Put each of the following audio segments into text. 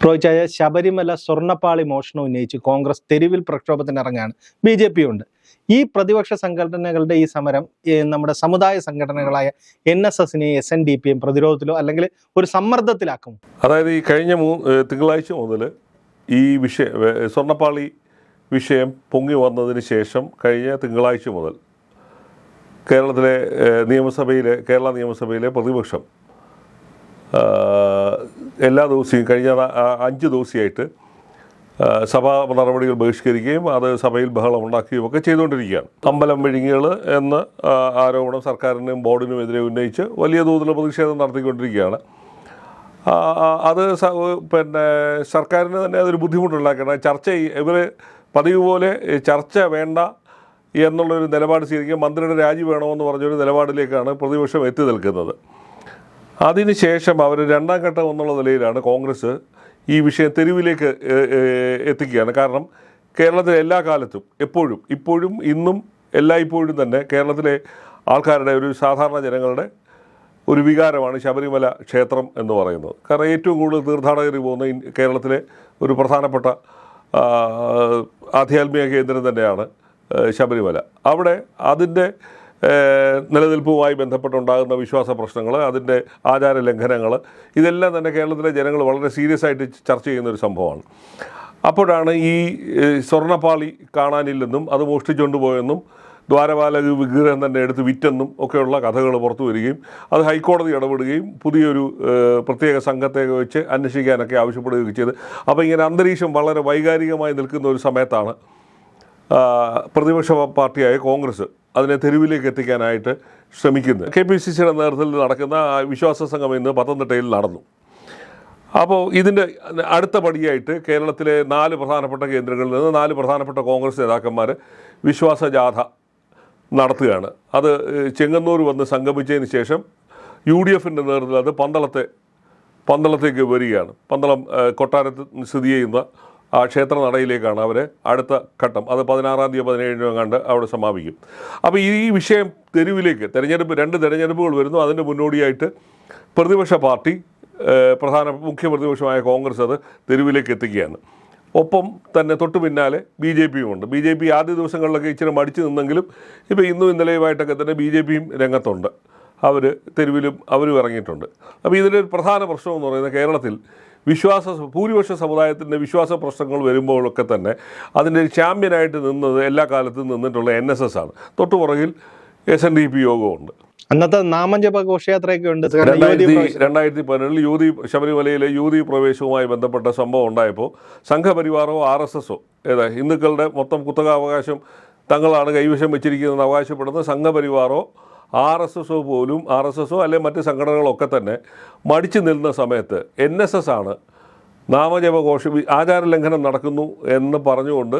പ്രോയിച്ചായ ശബരിമല സ്വർണപ്പാളി മോഷണം ഉന്നയിച്ച് കോൺഗ്രസ് തെരുവിൽ പ്രക്ഷോഭത്തിനിറങ്ങാണ് ബി ജെ പി ഉണ്ട് ഈ പ്രതിപക്ഷ സംഘടനകളുടെ ഈ സമരം നമ്മുടെ സമുദായ സംഘടനകളായ എൻ എസ് എസിനെയും എസ് എൻ ഡി പിയും പ്രതിരോധത്തിലോ അല്ലെങ്കിൽ ഒരു സമ്മർദ്ദത്തിലാക്കും. അതായത് ഈ കഴിഞ്ഞ മൂ ഏഹ് തിങ്കളാഴ്ച മുതൽ ഈ വിഷയം സ്വർണപ്പാളി വിഷയം പൊങ്ങി വന്നതിന് ശേഷം കഴിഞ്ഞ തിങ്കളാഴ്ച മുതൽ കേരളത്തിലെ നിയമസഭയിലെ കേരള നിയമസഭയിലെ പ്രതിപക്ഷം എല്ലാ ദിവസവും കഴിഞ്ഞ അഞ്ച് ദിവസമായിട്ട് സഭാ നടപടികൾ ബഹിഷ്കരിക്കുകയും അത് സഭയിൽ ബഹളം ഉണ്ടാക്കുകയും ഒക്കെ ചെയ്തുകൊണ്ടിരിക്കുകയാണ്. അമ്പലം വിഴുങ്ങികൾ എന്ന ആരോപണം സർക്കാരിനും ബോർഡിനും എതിരെ ഉന്നയിച്ച് വലിയ തോതിലുള്ള പ്രതിഷേധം നടത്തിക്കൊണ്ടിരിക്കുകയാണ്. അത് പിന്നെ സർക്കാരിന് തന്നെ അതൊരു ബുദ്ധിമുട്ടുണ്ടാക്കണം. ചർച്ച ഇവർ പതിവ് പോലെ ചർച്ച വേണ്ട എന്നുള്ളൊരു നിലപാട് സ്വീകരിക്കുക മന്ത്രിയുടെ രാജി വേണമെന്ന് പറഞ്ഞൊരു നിലപാടിലേക്കാണ് പ്രതിപക്ഷം എത്തി നിൽക്കുന്നത്. അതിനുശേഷം അവർ രണ്ടാം ഘട്ടം എന്നുള്ള നിലയിലാണ് കോൺഗ്രസ് ഈ വിഷയം തെരുവിലേക്ക് എത്തിക്കുകയാണ്. കാരണം കേരളത്തിലെ എല്ലാ കാലത്തും എപ്പോഴും ഇപ്പോഴും ഇന്നും എല്ലായ്പ്പോഴും തന്നെ കേരളത്തിലെ ആൾക്കാരുടെ ഒരു സാധാരണ ജനങ്ങളുടെ ഒരു വികാരമാണ് ശബരിമല ക്ഷേത്രം എന്ന് പറയുന്നത്. കാരണം ഏറ്റവും കൂടുതൽ തീർത്ഥാടകർ പോകുന്ന കേരളത്തിലെ ഒരു പ്രധാനപ്പെട്ട ആധ്യാത്മിക കേന്ദ്രം തന്നെയാണ് ശബരിമല. അവിടെ അതിന്റെ നിലനിൽപ്പുമായി ബന്ധപ്പെട്ടുണ്ടാകുന്ന വിശ്വാസ പ്രശ്നങ്ങൾ അതിന്റെ ആചാര ലംഘനങ്ങൾ ഇതെല്ലാം തന്നെ കേരളത്തിലെ ജനങ്ങൾ വളരെ സീരിയസ് ആയിട്ട് ചർച്ച ചെയ്യുന്ന ഒരു സംഭവമാണ്. അപ്പോഴാണ് ഈ സ്വർണപ്പാളി കാണാനില്ലെന്നും അത് മോഷ്ടിച്ചുകൊണ്ടുപോയെന്നും ദ്വാരപാലക വിഗ്രഹം തന്നെ എടുത്ത് വിറ്റെന്നും ഒക്കെയുള്ള കഥകൾ പുറത്തു വരികയും അത് ഹൈക്കോടതി ഇടപെടുകയും പുതിയൊരു പ്രത്യേക സംഘത്തെ വെച്ച് അന്വേഷിക്കാനൊക്കെ ആവശ്യപ്പെടുകയൊക്കെ ചെയ്ത് അപ്പോൾ ഇങ്ങനെ അന്തരീക്ഷം വളരെ വൈകാരികമായി നിൽക്കുന്ന ഒരു സമയത്താണ് പ്രതിപക്ഷ പാർട്ടിയായ കോൺഗ്രസ് അതിനെ തെരുവിലേക്ക് എത്തിക്കാനായിട്ട് ശ്രമിക്കുന്നത് കെ പി സി സിയുടെ നേതൃത്വത്തിൽ നടക്കുന്ന ആ വിശ്വാസ സംഘം ഇന്ന് പത്തനംതിട്ടയിൽ നടന്നു. അപ്പോൾ ഇതിന്റെ അടുത്ത പടിയായിട്ട് കേരളത്തിലെ നാല് പ്രധാനപ്പെട്ട കേന്ദ്രങ്ങളിൽ നിന്ന് നാല് പ്രധാനപ്പെട്ട കോൺഗ്രസ് നേതാക്കന്മാർ വിശ്വാസ ജാഥ നടത്തുകയാണ്. അത് ചെങ്ങന്നൂർ വന്ന് സംഗമിച്ചതിന് ശേഷം യു ഡി എഫിന്റെ നേതൃത്വത്തിൽ അത് പന്തളത്തെ പന്തളത്തേക്ക് വരികയാണ്. പന്തളം കൊട്ടാരത്ത് സ്ഥിതി ചെയ്യുന്ന ആ ക്ഷേത്ര നടയിലേക്കാണ് അവർ അടുത്ത ഘട്ടം. അത് പതിനാറാം തീയതി പതിനേഴിനോ കണ്ട് അവിടെ സമാപിക്കും. അപ്പോൾ ഈ വിഷയം തെരുവിലേക്ക് തെരഞ്ഞെടുപ്പ് രണ്ട് തെരഞ്ഞെടുപ്പുകൾ വരുന്നു. അതിന്റെ മുന്നോടിയായിട്ട് പ്രതിപക്ഷ പാർട്ടി പ്രധാന മുഖ്യ പ്രതിപക്ഷമായ കോൺഗ്രസ് അത് തെരുവിലേക്ക് എത്തിക്കുകയാണ്. ഒപ്പം തന്നെ തൊട്ടു പിന്നാലെ ബി ജെ പിയും ഉണ്ട്. ബി ജെ പി ആദ്യ ദിവസങ്ങളിലൊക്കെ ഇച്ചിരി മടിച്ചു നിന്നെങ്കിലും ഇപ്പോൾ ഇന്നും ഇന്നലെയുമായിട്ടൊക്കെ തന്നെ ബി ജെ പിയും രംഗത്തുണ്ട്. അവർ തെരുവിലും അവരും ഇറങ്ങിയിട്ടുണ്ട്. അപ്പോൾ ഇതിന്റെ ഒരു പ്രധാന പ്രശ്നം എന്ന് പറയുന്നത് കേരളത്തിൽ വിശ്വാസ ഭൂരിപക്ഷ സമുദായത്തിന്റെ വിശ്വാസ പ്രശ്നങ്ങൾ വരുമ്പോഴൊക്കെ തന്നെ അതിന്റെ ഒരു ചാമ്പ്യനായിട്ട് നിന്നത് എല്ലാ കാലത്തും നിന്നിട്ടുള്ള എൻ എസ് എസ് ആണ്. തൊട്ടു പുറകിൽ എസ് എൻ ഡി പി യോഗമുണ്ട് അന്നത്തെ നാമജപ ഘോഷയാത്രയൊക്കെ ഉണ്ട്. രണ്ടായിരത്തി രണ്ടായിരത്തി പതിനേഴിൽ യുവതി ശബരിമലയിലെ യുവതി പ്രവേശവുമായി ബന്ധപ്പെട്ട സംഭവം ഉണ്ടായപ്പോൾ സംഘപരിവാറോ ആർ എസ് എസോ ഏതാ ഹിന്ദുക്കളുടെ മൊത്തം കുത്തകാവകാശം തങ്ങളാണ് കൈവശം വെച്ചിരിക്കുന്നതെന്ന് അവകാശപ്പെടുന്ന സംഘപരിവാറോ ആർ എസ് എസോ പോലും ആർ എസ് എസോ അല്ലെങ്കിൽ മറ്റ് സംഘടനകളൊക്കെ തന്നെ മടിച്ചു നിൽക്കുന്ന സമയത്ത് എൻ എസ് എസ് ആണ് നാമജപഘോഷ ആചാര ലംഘനം നടക്കുന്നു എന്ന് പറഞ്ഞുകൊണ്ട്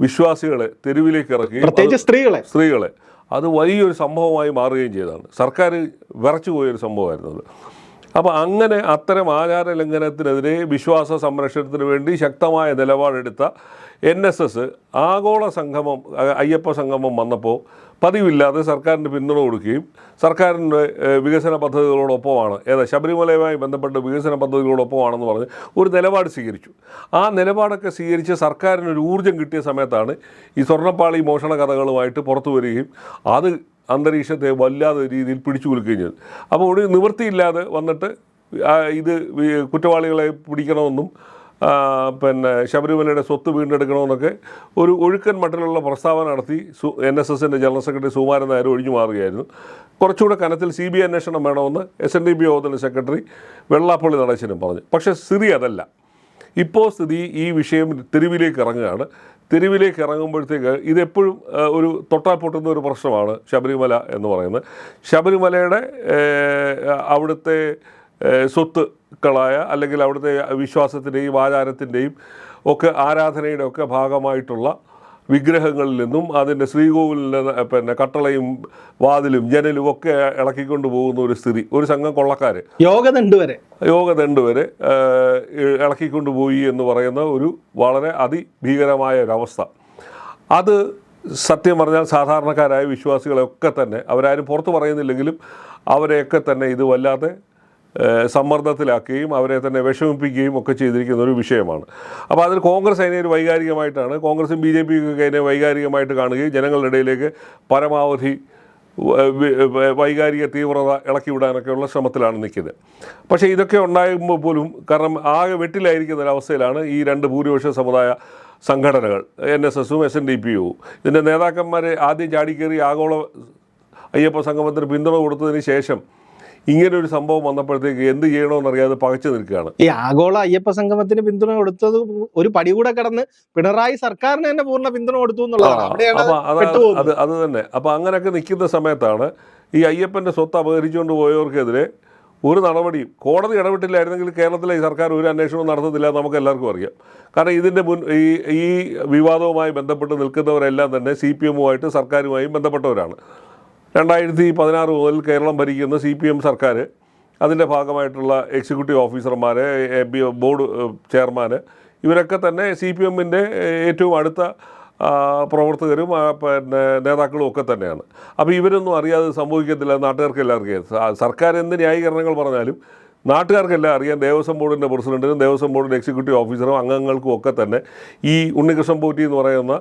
വിശ്വാസികളെ തെരുവിലേക്ക് ഇറക്കി. സ്ത്രീകളെ. സ്ത്രീകളെ. അത് വലിയൊരു സംഭവമായി മാറുകയും ചെയ്തതാണ്. സർക്കാർ വിറച്ചു പോയൊരു സംഭവമായിരുന്നു അത്. അപ്പോൾ അങ്ങനെ അത്തരം ആചാര ലംഘനത്തിനെതിരെ വിശ്വാസ സംരക്ഷണത്തിന് വേണ്ടി ശക്തമായ നിലപാടെടുത്ത എൻ എസ് എസ് ആഗോള സംഗമം അയ്യപ്പ സംഗമം വന്നപ്പോൾ പതിവില്ലാതെ സർക്കാരിന് പിന്തുണ കൊടുക്കുകയും സർക്കാരിന്റെ വികസന പദ്ധതികളോടൊപ്പമാണ് ഏതാ ശബരിമലയുമായി ബന്ധപ്പെട്ട വികസന പദ്ധതികളോടൊപ്പമാണെന്ന് പറഞ്ഞ് ഒരു നിലപാട് സ്വീകരിച്ചു. ആ നിലപാടൊക്കെ സ്വീകരിച്ച് സർക്കാരിനൊരു ഊർജം കിട്ടിയ സമയത്താണ് ഈ സ്വർണപ്പാളി മോഷണ കഥകളുമായിട്ട് പുറത്തു വരികയും അത് അന്തരീക്ഷത്തെ വല്ലാതെ രീതിയിൽ പിടിച്ചു കൊടുക്കുകയും അപ്പോൾ ഒരു നിവൃത്തിയില്ലാതെ വന്നിട്ട് ഇത് കുറ്റവാളികളെ പിടിക്കണമെന്നും പിന്നെ ശബരിമലയുടെ സ്വത്ത് വീണ്ടെടുക്കണമെന്നൊക്കെ ഒരു ഒഴുക്കൻ മട്ടിലുള്ള പ്രസ്താവന നടത്തി സു എൻ എസ് എസിന്റെ ജനറൽ സെക്രട്ടറി സുമാരൻ നായർ ഒഴിഞ്ഞു മാറുകയായിരുന്നു. കുറച്ചുകൂടെ കനത്തിൽ സി ബി അന്വേഷണം വേണമെന്ന് എസ് എൻ ഡി പി യോഗത്തിന്റെ സെക്രട്ടറി വെള്ളാപ്പള്ളി നടേശനും പറഞ്ഞു. പക്ഷേ സ്ഥിതി അതല്ല. ഇപ്പോൾ സ്ഥിതി ഈ വിഷയം തെരുവിലേക്ക് ഇറങ്ങുകയാണ്. തെരുവിലേക്ക് ഇറങ്ങുമ്പോഴത്തേക്ക് ഇതെപ്പോഴും ഒരു തൊട്ടാൽ പൊട്ടുന്ന ഒരു പ്രശ്നമാണ് ശബരിമല എന്ന് പറയുന്നത്. ശബരിമലയുടെ അവിടുത്തെ സ്വത്തുക്കളായ അല്ലെങ്കിൽ അവിടുത്തെ വിശ്വാസത്തിന്റെയും ആചാരത്തിന്റെയും ഒക്കെ ആരാധനയുടെ ഒക്കെ ഭാഗമായിട്ടുള്ള വിഗ്രഹങ്ങളിൽ നിന്നും അതിന്റെ ശ്രീകോവിലിൽ നിന്ന് പിന്നെ കട്ടളയും വാതിലും ജനലും ഒക്കെ ഇളക്കിക്കൊണ്ട് പോകുന്ന ഒരു സ്ഥിതി. ഒരു സംഘം കൊള്ളക്കാർ യോഗദണ്ഡ് വരെ. യോഗദണ്ഡ് വരെ ഇളക്കിക്കൊണ്ട് പോയി എന്ന് പറയുന്ന ഒരു വളരെ അതിഭീകരമായ ഒരവസ്ഥ അത് സത്യം പറഞ്ഞാൽ സാധാരണക്കാരായ വിശ്വാസികളെയൊക്കെ തന്നെ അവരാരും പുറത്ത് പറയുന്നില്ലെങ്കിലും അവരെയൊക്കെ തന്നെ ഇത് വല്ലാതെ സമ്മർദ്ദത്തിലാക്കുകയും അവരെ തന്നെ വിഷമിപ്പിക്കുകയും ഒക്കെ ചെയ്തിരിക്കുന്ന ഒരു വിഷയമാണ്. അപ്പോൾ അതിൽ കോൺഗ്രസ് അതിനെ ഒരു വൈകാരികമായിട്ടാണ് കോൺഗ്രസും ബി ജെ പിയും ഒക്കെ അതിനെ വൈകാരികമായിട്ട് കാണുകയും ജനങ്ങളുടെ ഇടയിലേക്ക് പരമാവധി വൈകാരിക തീവ്രത ഇളക്കി വിടാനൊക്കെയുള്ള ശ്രമത്തിലാണ് നിൽക്കുന്നത്. പക്ഷേ ഇതൊക്കെ ഉണ്ടാകുമ്പോൾ പോലും കാരണം ആകെ വെട്ടിലായിരിക്കുന്ന ഒരവസ്ഥയിലാണ് ഈ രണ്ട് ഭൂരിപക്ഷ സമുദായ സംഘടനകൾ എൻ എസ് എസും എസ് എൻ ഡി പി ഇതിന്റെ നേതാക്കന്മാരെ ആദ്യം ചാടിക്കേറി ആഗോള അയ്യപ്പ സംഗമത്തിന് പിന്തുണ കൊടുത്തതിന് ശേഷം ഇങ്ങനെ ഒരു സംഭവം വന്നപ്പോഴത്തേക്ക് എന്ത് ചെയ്യണമെന്നറിയാതെ പകച്ചു നിൽക്കുകയാണ്. ഈ ആഗോള അയ്യപ്പ സംഗമത്തിന് പിന്തുണ കൊടുത്തത് ഒരു പടി കൂടെ കടന്ന് പിണറായി സർക്കാരിന് തന്നെ പൂർണ പിന്തുണ കൊടുത്തു എന്നുള്ളതാണ്. അത് അത് തന്നെ. അപ്പൊ അങ്ങനെയൊക്കെ നിൽക്കുന്ന സമയത്താണ് ഈ അയ്യപ്പന്റെ സ്വത്ത് അപഹരിച്ചുകൊണ്ട് പോയവർക്കെതിരെ ഒരു നടപടിയും കോടതി ഇടപെട്ടില്ലായിരുന്നെങ്കിൽ കേരളത്തിലെ ഈ സർക്കാർ ഒരു അന്വേഷണവും നടത്തുന്നില്ല നമുക്ക് എല്ലാവർക്കും അറിയാം. കാരണം ഇതിന്റെ മുൻ ഈ ഈ വിവാദവുമായി ബന്ധപ്പെട്ട് നിൽക്കുന്നവരെല്ലാം തന്നെ സി പി എമ്മുമായിട്ട് സർക്കാരുമായും ബന്ധപ്പെട്ടവരാണ്. രണ്ടായിരത്തി പതിനാറ് മുതൽ കേരളം ഭരിക്കുന്ന സി പി എം സർക്കാർ അതിന്റെ ഭാഗമായിട്ടുള്ള എക്സിക്യൂട്ടീവ് ഓഫീസർമാർ ബി ബോർഡ് ചെയർമാൻ ഇവരൊക്കെ തന്നെ സി പി എമ്മിന്റെ ഏറ്റവും അടുത്ത പ്രവർത്തകരും പിന്നെ നേതാക്കളും ഒക്കെ തന്നെയാണ് അപ്പോൾ ഇവരൊന്നും അറിയാതെ സംഭവിക്കത്തില്ല നാട്ടുകാർക്ക് എല്ലാവർക്കും. സർക്കാർ എന്ത് ന്യായീകരണങ്ങൾ പറഞ്ഞാലും നാട്ടുകാർക്കെല്ലാം അറിയാം ദേവസ്വം ബോർഡിന്റെ പ്രസിഡന്റിനും ദേവസ്വം ബോർഡിന്റെ എക്സിക്യൂട്ടീവ് ഓഫീസറും അംഗങ്ങൾക്കും ഒക്കെ തന്നെ ഈ ഉണ്ണികൃഷ്ണൻ പോറ്റി എന്ന് പറയുന്ന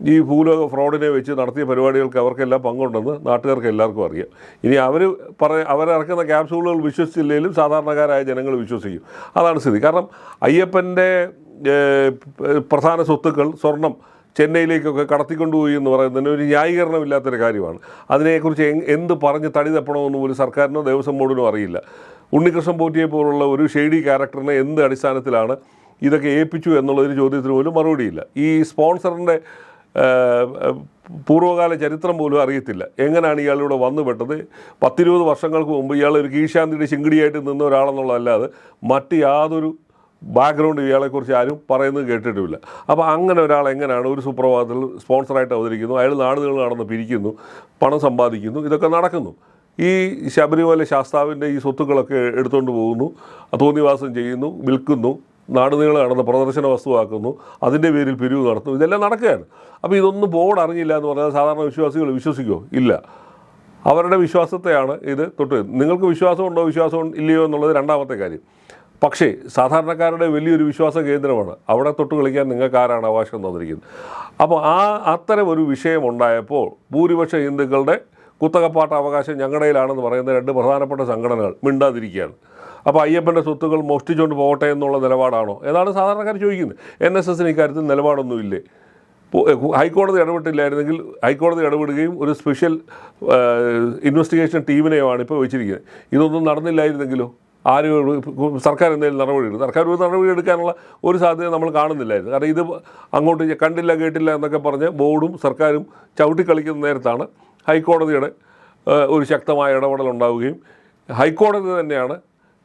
ഈ ഭൂലോക ഫ്രോഡിനെ വെച്ച് നടത്തിയ പരിപാടികൾക്ക് അവർക്കെല്ലാം പങ്കുണ്ടെന്ന് നാട്ടുകാർക്ക് എല്ലാവർക്കും അറിയാം. ഇനി അവർ പറ അവരിറക്കുന്ന ക്യാപ്സൂളുകൾ വിശ്വസിച്ചില്ലെങ്കിലും സാധാരണക്കാരായ ജനങ്ങൾ വിശ്വസിക്കും. അതാണ് സ്ഥിതി. കാരണം അയ്യപ്പന്റെ പ്രധാന സ്വത്തുക്കൾ സ്വർണം ചെന്നൈയിലേക്കൊക്കെ കടത്തിക്കൊണ്ടുപോയി എന്ന് പറയുന്നതിന് ഒരു ന്യായീകരണമില്ലാത്തൊരു കാര്യമാണ്. അതിനെക്കുറിച്ച് എന്ത് പറഞ്ഞ് തടി തപ്പണമെന്ന് പോലും സർക്കാരിനോ ദേവസ്വം ബോർഡിനോ അറിയില്ല. ഉണ്ണികൃഷ്ണൻ പോറ്റിയെ പോലുള്ള ഒരു ഷെയ്ഡി ക്യാരക്ടറിനെ എന്ത് അടിസ്ഥാനത്തിലാണ് ഇതൊക്കെ ഏൽപ്പിച്ചു എന്നുള്ളൊരു ചോദ്യത്തിന് പോലും മറുപടിയില്ല. ഈ സ്പോൺസറിന്റെ പൂർവകാല ചരിത്രം പോലും അറിയത്തില്ല. എങ്ങനെയാണ് ഇയാളിവിടെ വന്നുപെട്ടത് പത്തിരുപത് വർഷങ്ങൾക്ക് മുമ്പ് ഇയാൾ ഒരു കീശാന്തിയുടെ ശിങ്കിടിയായിട്ട് നിന്ന ഒരാളെന്നുള്ളതല്ലാതെ മറ്റ് യാതൊരു ബാക്ക്ഗ്രൗണ്ട് ഇയാളെക്കുറിച്ച് ആരും പറയുന്നത് കേട്ടിട്ടുമില്ല. അപ്പോൾ അങ്ങനെ ഒരാൾ എങ്ങനെയാണ് ഒരു സുപ്രഭാതത്തിൽ സ്പോൺസറായിട്ട് അവതരിക്കുന്നു? അയാൾ നാടുകൾ നടന്ന് പിരിക്കുന്നു പണം സമ്പാദിക്കുന്നു ഇതൊക്കെ നടക്കുന്നു. ഈ ശബരിമല ശാസ്താവിന്റെ ഈ സ്വത്തുക്കളൊക്കെ എടുത്തുകൊണ്ട് പോകുന്നു തോന്നിവാസം ചെയ്യുന്നു വിൽക്കുന്നു. നാടുനീളെ നടന്ന് പ്രദർശന വസ്തുവാക്കുന്നു അതിന്റെ പേരിൽ പിരിവ് നടത്തുന്നു ഇതെല്ലാം നടക്കുകയാണ്. അപ്പോൾ ഇതൊന്നും ബോർഡ് അറിഞ്ഞില്ല എന്ന് പറഞ്ഞാൽ സാധാരണ വിശ്വാസികൾ വിശ്വസിക്കുമോ ഇല്ല. അവരുടെ വിശ്വാസത്തെയാണ് ഇത് തൊട്ട് നിങ്ങൾക്ക് വിശ്വാസമുണ്ടോ വിശ്വാസം ഇല്ലയോ എന്നുള്ളത് രണ്ടാമത്തെ കാര്യം. പക്ഷേ സാധാരണക്കാരുടെ വലിയൊരു വിശ്വാസ കേന്ദ്രമാണ്. അവിടെ തൊട്ട് കളിക്കാൻ നിങ്ങൾക്ക് ആരാണ് അവകാശം തന്നിരിക്കുന്നത്? അപ്പോൾ ആ അത്തരം ഒരു വിഷയമുണ്ടായപ്പോൾ ഭൂരിപക്ഷ ഹിന്ദുക്കളുടെ കുത്തകപ്പാട്ട അവകാശം ഞങ്ങളുടെയിലാണെന്ന് പറയുന്ന രണ്ട് പ്രധാനപ്പെട്ട സംഘടനകൾ മിണ്ടാതിരിക്കുകയാണ്. അപ്പോൾ അയ്യപ്പന്റെ സ്വത്തുക്കൾ മോഷ്ടിച്ചുകൊണ്ട് പോകട്ടെ എന്നുള്ള നിലപാടാണോ? ഏതാണ് സാധാരണക്കാർ ചോദിക്കുന്നത്. എൻ എസ് എസിന് ഇക്കാര്യത്തിൽ നിലപാടൊന്നുമില്ലേ? ഹൈക്കോടതി ഇടപെട്ടില്ലായിരുന്നെങ്കിൽ ഹൈക്കോടതി ഇടപെടുകയും ഒരു സ്പെഷ്യൽ ഇൻവെസ്റ്റിഗേഷൻ ടീമിനെയുമാണ് ഇപ്പോൾ വെച്ചിരിക്കുന്നത്. ഇതൊന്നും നടന്നില്ലായിരുന്നെങ്കിലോ? ആരും സർക്കാർ എന്തെങ്കിലും നടപടി എടുക്കും സർക്കാർ ഒരു നടപടി എടുക്കാനുള്ള ഒരു സാധ്യത നമ്മൾ കാണുന്നില്ലായിരുന്നു. കാരണം ഇത് അങ്ങോട്ട് കണ്ടില്ല കേട്ടില്ല എന്നൊക്കെ പറഞ്ഞ് ബോർഡും സർക്കാരും ചവിട്ടിക്കളിക്കുന്ന നേരത്താണ് ഹൈക്കോടതിയുടെ ഒരു ശക്തമായ ഇടപെടൽ ഉണ്ടാവുകയും ഹൈക്കോടതി തന്നെയാണ്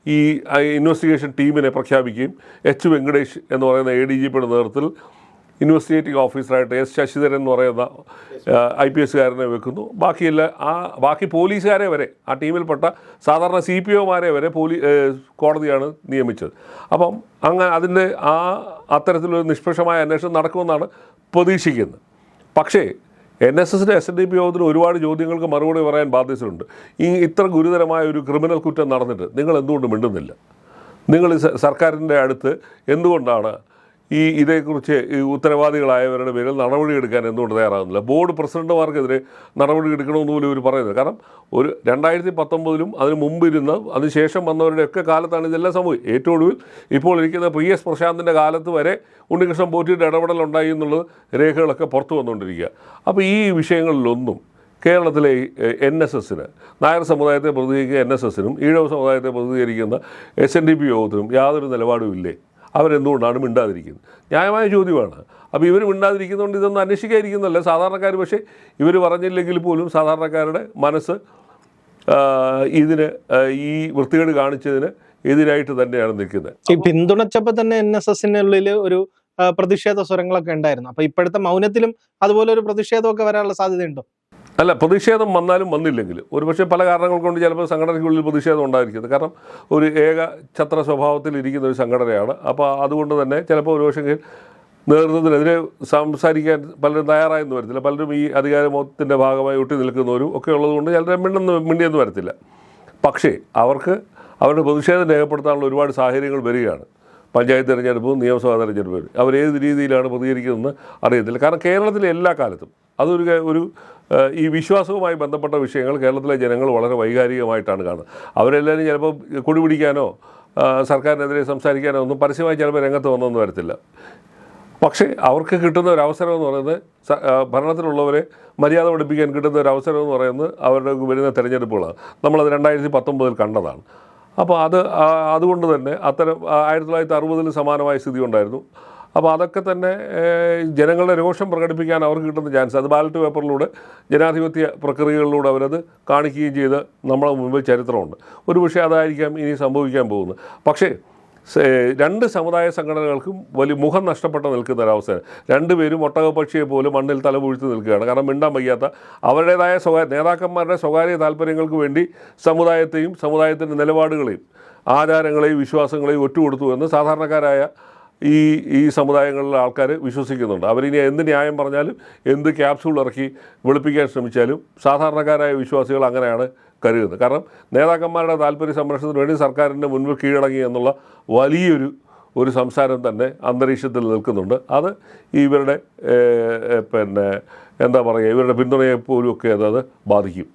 ഈ ഇൻവെസ്റ്റിഗേഷൻ ടീമിനെ പ്രഖ്യാപിക്കുകയും എച്ച് വെങ്കടേഷ് എന്ന് പറയുന്ന എ ഡി ജി പിയുടെ നേതൃത്വത്തിൽ ഇൻവെസ്റ്റിഗേറ്റീവ് ഓഫീസറായിട്ട് എസ് ശശിധരൻ എന്ന് പറയുന്ന ഐ പി എസ്സുകാരനെ വെക്കുന്നു. ബാക്കിയെല്ലാ ആ ബാക്കി പോലീസുകാരെ വരെ ആ ടീമിൽപ്പെട്ട സാധാരണ സി പി ഒമാരെ വരെ പോലീ കോടതിയാണ് നിയമിച്ചത്. അപ്പം അങ്ങനെ അതിന്റെ ആ അത്തരത്തിലൊരു നിഷ്പക്ഷമായ അന്വേഷണം നടക്കുമെന്നാണ് പ്രതീക്ഷിക്കുന്നത്. പക്ഷേ എൻ എസ് എസിന്റെ എസ് എൻ ഡി പി യോഗത്തിൽ ഒരുപാട് ചോദ്യങ്ങൾക്ക് മറുപടി പറയാൻ ബാധ്യതയുണ്ട്. ഈ ഇത്ര ഗുരുതരമായ ഒരു ക്രിമിനൽ കുറ്റം നടന്നിട്ട് നിങ്ങൾ എന്തുകൊണ്ട് മിണ്ടുന്നില്ല? നിങ്ങൾ സർക്കാരിന്റെ അടുത്ത് എന്തുകൊണ്ടാണ് ഈ ഇതേക്കുറിച്ച് ഈ ഉത്തരവാദികളായവരുടെ പേരിൽ നടപടിയെടുക്കാൻ എന്തുകൊണ്ട് തയ്യാറാകുന്നില്ല ബോർഡ് പ്രസിഡന്റുമാർക്കെതിരെ നടപടി എടുക്കണമെന്ന് പോലും ഇവർ പറയുന്നത്. കാരണം ഒരു രണ്ടായിരത്തി പത്തൊമ്പതിലും അതിന് മുമ്പിരുന്ന അതിനുശേഷം വന്നവരുടെയൊക്കെ കാലത്താണ് ഇതെല്ലാം സംഭവിച്ചത്. ഏറ്റവും ഒടുവിൽ ഇപ്പോൾ ഇരിക്കുന്ന പി എസ് പ്രശാന്തിന്റെ കാലത്ത് വരെ ഉണ്ണികൃഷ്ണൻ പോറ്റിയുടെ ഇടപെടൽ ഉണ്ടായി എന്നുള്ളത് രേഖകളൊക്കെ പുറത്തു വന്നുകൊണ്ടിരിക്കുക. അപ്പോൾ ഈ വിഷയങ്ങളിലൊന്നും കേരളത്തിലെ എൻ എസ് എസിന് നായർ സമുദായത്തെ പ്രതിനിധീകരിക്കുന്ന എൻ എസ് എസിനും ഈഴവ സമുദായത്തെ പ്രതിനിധീകരിക്കുന്ന എസ് എൻ ഡി പി യോഗത്തിനും യാതൊരു നിലപാടും ഇല്ലേ അവരെന്തുകൊണ്ടാണ് മിണ്ടാതിരിക്കുന്നത്? ന്യായമായ ചോദ്യമാണ്. അപ്പോൾ ഇവർ മിണ്ടാതിരിക്കുന്നതുകൊണ്ട് ഇതൊന്നും അന്വേഷിക്കാതിരിക്കുന്നതല്ല സാധാരണക്കാർ പക്ഷേ ഇവർ പറഞ്ഞില്ലെങ്കിൽ പോലും സാധാരണക്കാരുടെ മനസ്സ് ഇതിന് ഈ വൃത്തികേട് കാണിച്ചതിന് എതിരായിട്ട് തന്നെയാണ് നിൽക്കുന്നത്. ഈ പിന്തുണച്ചപ്പോൾ തന്നെ എൻ എസ് എസിനുള്ളിൽ ഒരു പ്രതിഷേധ സ്വരങ്ങളൊക്കെ ഉണ്ടായിരുന്നു. അപ്പൊ ഇപ്പോഴത്തെ മൗനത്തിലും അതുപോലെ ഒരു പ്രതിഷേധമൊക്കെ വരാനുള്ള സാധ്യതയുണ്ടോ? അല്ല പ്രതിഷേധം വന്നാലും വന്നില്ലെങ്കിലും ഒരുപക്ഷെ പല കാരണങ്ങൾ കൊണ്ട് ചിലപ്പോൾ സംഘടനയ്ക്കുള്ളിൽ പ്രതിഷേധം ഉണ്ടായിരിക്കും. കാരണം ഒരു ഏക ഛത്ര സ്വഭാവത്തിൽ ഇരിക്കുന്ന ഒരു സംഘടനയാണ്. അപ്പോൾ അതുകൊണ്ട് തന്നെ ചിലപ്പോൾ ഒരുപക്ഷെ നേതൃത്വത്തിനെതിരെ സംസാരിക്കാൻ പലരും തയ്യാറായെന്ന് വരത്തില്ല. പലരും ഈ അധികാരമോത്തിന്റെ ഭാഗമായി ഒട്ടി നിൽക്കുന്നവരും ഒക്കെ ഉള്ളതുകൊണ്ട് ചിലരെ മിണ്ടെന്ന് മിണ്ടിയെന്ന് വരത്തില്ല. പക്ഷേ അവർക്ക് അവരുടെ പ്രതിഷേധം രേഖപ്പെടുത്താനുള്ള ഒരുപാട് സാഹചര്യങ്ങൾ വരികയാണ്. പഞ്ചായത്ത് തിരഞ്ഞെടുപ്പും നിയമസഭാ തിരഞ്ഞെടുപ്പും. അവർ ഏത് രീതിയിലാണ് പ്രതികരിക്കുന്നതെന്ന് അറിയത്തില്ല. കാരണം കേരളത്തിലെ എല്ലാ കാലത്തും അതൊരു ഒരു ഈ വിശ്വാസവുമായി ബന്ധപ്പെട്ട വിഷയങ്ങൾ കേരളത്തിലെ ജനങ്ങൾ വളരെ വൈകാരികമായിട്ടാണ് കാണുന്നത്. അവരെല്ലാവരും ചിലപ്പോൾ കൊടി പിടിക്കാനോ സർക്കാരിനെതിരെ സംസാരിക്കാനോ ഒന്നും പരസ്യമായി ചിലപ്പോൾ രംഗത്ത് വന്നൊന്നും വരത്തില്ല. പക്ഷേ അവർക്ക് കിട്ടുന്ന ഒരു അവസരം എന്ന് പറയുന്നത് ഭരണത്തിലുള്ളവരെ മര്യാദ പഠിപ്പിക്കാൻ കിട്ടുന്ന ഒരു അവസരം എന്ന് പറയുന്നത് അവരുടെ വരുന്ന തിരഞ്ഞെടുപ്പുകളാണ്. നമ്മളത് രണ്ടായിരത്തി പത്തൊമ്പതിൽ കണ്ടതാണ്. അപ്പോൾ അത് അതുകൊണ്ട് തന്നെ അത്തരം ആയിരത്തി തൊള്ളായിരത്തി അറുപതിൽ സമാനമായ സ്ഥിതി ഉണ്ടായിരുന്നു. അപ്പോൾ അതൊക്കെ തന്നെ ജനങ്ങളുടെ രോഷം പ്രകടിപ്പിക്കാൻ അവർക്ക് കിട്ടുന്ന ചാൻസ് അത് ബാലറ്റ് പേപ്പറിലൂടെ ജനാധിപത്യ പ്രക്രിയകളിലൂടെ അവരത് കാണിക്കുകയും ചെയ്ത് നമ്മളെ മുമ്പിൽ ചരിത്രമുണ്ട്. ഒരു പക്ഷേ അതായിരിക്കാം ഇനി സംഭവിക്കാൻ പോകുന്നത്. പക്ഷേ രണ്ട് സമുദായ സംഘടനകൾക്കും വലിയ മുഖം നഷ്ടപ്പെട്ട് നിൽക്കുന്ന ഒരവസ്ഥയാണ് രണ്ടുപേരും ഒട്ടകപക്ഷിയെ പോലും മണ്ണിൽ തലപൊഴിച്ച് നിൽക്കുകയാണ്. കാരണം മിണ്ടാൻ വയ്യാത്ത അവരുടേതായ സ്വകാര്യ നേതാക്കന്മാരുടെ സ്വകാര്യ താല്പര്യങ്ങൾക്ക് വേണ്ടി സമുദായത്തെയും സമുദായത്തിന്റെ നിലപാടുകളെയും ആചാരങ്ങളെയും വിശ്വാസങ്ങളെയും ഒറ്റുകൊടുത്തു എന്ന് സാധാരണക്കാരായ ഈ ഈ സമുദായങ്ങളിലെ ആൾക്കാർ വിശ്വസിക്കുന്നുണ്ട്. അവരിനി എന്ത് ന്യായം പറഞ്ഞാലും എന്ത് ക്യാപ്സൂൾ ഇറക്കി വെളുപ്പിക്കാൻ ശ്രമിച്ചാലും സാധാരണക്കാരായ വിശ്വാസികൾ അങ്ങനെയാണ് കരുതുന്നത്. കാരണം നേതാക്കന്മാരുടെ താല്പര്യ സംരക്ഷണത്തിന് വേണ്ടി സർക്കാരിന്റെ മുൻപിൽ കീഴടങ്ങി എന്നുള്ള വലിയൊരു ഒരു സംസാരം തന്നെ അന്തരീക്ഷത്തിൽ നിൽക്കുന്നുണ്ട്. അത് ഇവരുടെ പിന്നെ എന്താ പറയുക ഇവരുടെ പിന്തുണയെ പോലും ഒക്കെ അത് ബാധിക്കും.